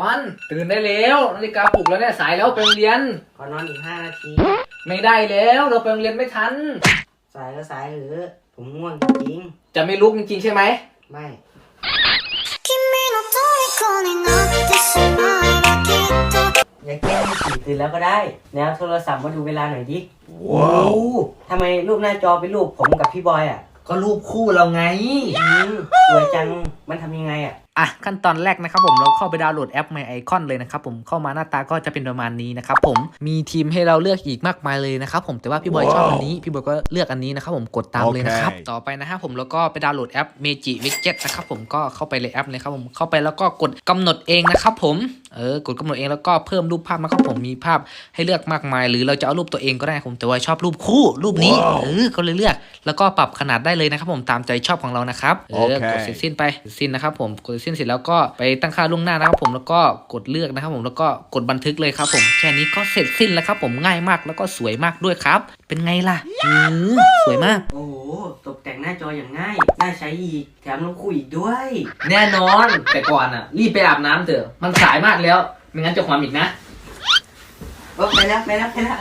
อน ตื่นได้แล้วนาฬิกาปลุกแล้วเนี่ยสายแล้วไปโรงเรียน ขอนอนอีกห้านาที ไม่ได้แล้วเราไปโรงเรียนไม่ทัน สายก็สายหรือผมง่วงจริงจะไม่ลุกจริงใช่ไหมไม่ อย่าแก้งให้ตื่นแล้วก็ได้ แนวโทรศัพท์มาดูเวลาหน่อยดิ ว้าวทำไมรูปหน้าจอเป็นรูปผมกับพี่บอยอะก็รูปคู่เราไง อืมสวยจัง มันทำยังไงอะ อะขั้นตอนแรกนะครับผมเราเข้าไปดาวน์โหลดแอป My Icon เลยนะครับผมเข้ามาหน้าตาก็จะเป็นประมาณนี้นะครับผมมีทีมให้เราเลือกอีกมากมายเลยนะครับผมแต่ว่าพี่บอยชอบอันนี้พี่บอยก็เลือกอันนี้นะครับผมกดตามเลยนะครับโอเคต่อไปนะครับผมแล้วก็ไปดาวน์โหลดแอป Meiji Widget นะครับผมก็เข้าไปเลยแอปเลยครับผมเข้าไปแล้วก็กดกำหนดเองนะครับผมเออกดกำหนดเองแล้วก็เพิ่มรูปภาพนะครับผมมีภาพให้เลือกมากมาย หรือเราจะเอารูปตัวเองก็ได้ครับผมแต่ว่าชอบรูปคู่รูปนี้เออก็เลยเลือก แล้วก็ปรับขนาดได้เลยนะครับผมตามใจชอบของเรานะครับเออโอเคกดเสร็จสิ้นไปเสร็จสิ้นนะครับผมกดเสร็จสิ้นเสร็จแล้วก็ไปตั้งค่าล่วงหน้านะครับผมแล้วก็กดเลือกนะครับผมแล้วก็กดบันทึกเลยครับผมแค่นี้ก็เสร็จสิ้นแล้วครับผมง่ายมากแล้วก็สวยมากด้วยครับ เป็นไงล่ะอืมสวยมาก โอ้โหตกแต่งหน้าจออย่างง่าย น่าใช้อีกแถมลงคู่อีกด้วย แน่นอนแต่ก่อนอะ รีบไปอาบน้ำเถอะมันสายมากแล้วไม่งั้นจะความอีกนะโอ้ไปแล้วไปแล้วไปแล้ว